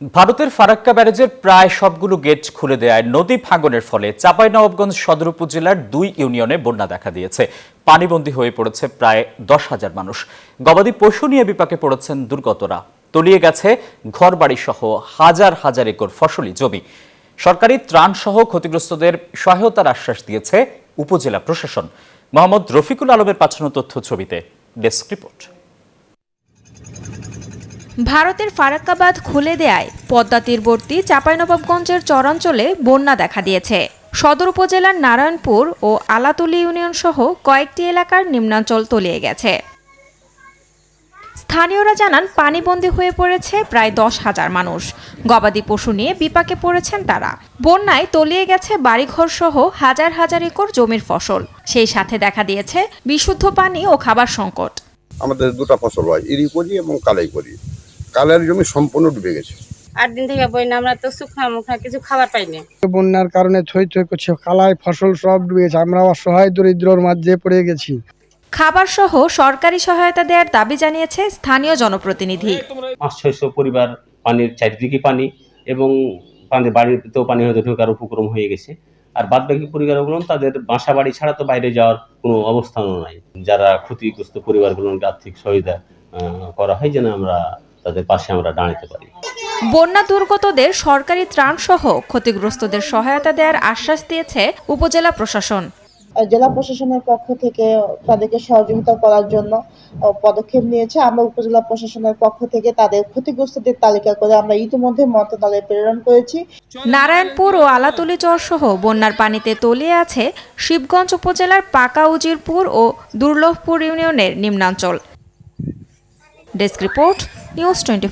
ভারতের ফারাক্কা ব্যারেজের প্রায় সবগুলো গেট খুলে দেওয়ায় নদী ভাঙনের ফলে চাঁপাইনবাবগঞ্জ সদর উপজেলার দুই ইউনিয়নে বন্যা দেখা দিয়েছে। পানিবন্দী হয়ে পড়েছে প্রায় দশ হাজার মানুষ। গবাদি পশু নিয়ে বিপাকে পড়েছেন দুর্গতরা। তলিয়ে গেছে ঘরবাড়ি সহ হাজার হাজার একর ফসলি জমি। সরকারি ত্রাণ সহ ক্ষতিগ্রস্তদের সহায়তার আশ্বাস দিয়েছে উপজেলা প্রশাসন। মোহাম্মদ রফিকুল আলমের পাঠানো তথ্য ছবিতে ডেস্ক রিপোর্ট। ভারতের ফারাক্কাবাদ খুলে দেয়ায় পদ্মা তীরবর্তী চাঁপাইনবাবগঞ্জের চরাঞ্চলে বন্যা দেখা দিয়েছে। সদর উপজেলার নারায়ণপুর ও আলাতুলি ইউনিয়ন সহ কয়েকটি এলাকার নিম্নাঞ্চল তলিয়ে গেছে। স্থানীয়রা জানান, পানিবন্দী হয়ে পড়েছে প্রায় দশ হাজার মানুষ। গবাদি পশু নিয়ে বিপাকে পড়েছেন তারা। বন্যায় তলিয়ে গেছে বাড়িঘর সহ হাজার হাজার একর জমির ফসল। সেই সাথে দেখা দিয়েছে বিশুদ্ধ পানি ও খাবার সংকট। আমাদের দুটো ফসল হয় ইরি করি এবং কালাই করি কালার জমি সম্পূর্ণ ডুবে গেছে। আট দিন থেকে বই না আমরা তো শুকনা মুখনা কিছু খাবার পাইনি বন্যার কারণে থই থই করছে কালায় ফসল সব ডুবে গেছে আমরা অসহায় দরিদ্রর মাঝে পড়ে গেছি। খাবার সহ সরকারি সহায়তা দেওয়ার দাবি জানিয়েছে স্থানীয় জনপ্রতিনিধি। পাঁচ ছয়শো পরিবার পানির চারিদিকে পানি এবং পানি বাড়িতেও পানি হয়তো ঢোকার উপক্রম হয়ে গেছে। আর বাদ বাকি পরিবারগুলো তাদের বাসা বাড়ি ছাড়া তো বাইরে যাওয়ার কোনো অবস্থানও নাই। যারা ক্ষতিগ্রস্ত পরিবারগুলোকে আর্থিক সহায়তা করা হয় যেন আমরা তাদের পাশে আমরা দাঁড়াতে পারি। বন্যা দুর্গতদের সরকারি ত্রাণ সহ ক্ষতিগ্রস্তদের সহায়তা দেওয়ার আশ্বাস দিয়েছে উপজেলা প্রশাসন। জেলা প্রশাসনের পক্ষ থেকে তাদেরকে সহযোগিতা করার জন্য পদক্ষেপ নিয়েছে। আমরা উপজেলা প্রশাসনের পক্ষ থেকে তাদের ক্ষতিগ্রস্তদের তালিকা করে আমরা ইতিমধ্যে মন্ত্রণালয়ে প্রেরণ করেছি। নারায়ণপুর ও আলাতুলি চর সহ বন্যার পানিতে তলিয়ে আছে শিবগঞ্জ উপজেলার পাকা উজিরপুর ও দুর্লভপুর ইউনিয়নের নিম্নাঞ্চল। Desk report news twenty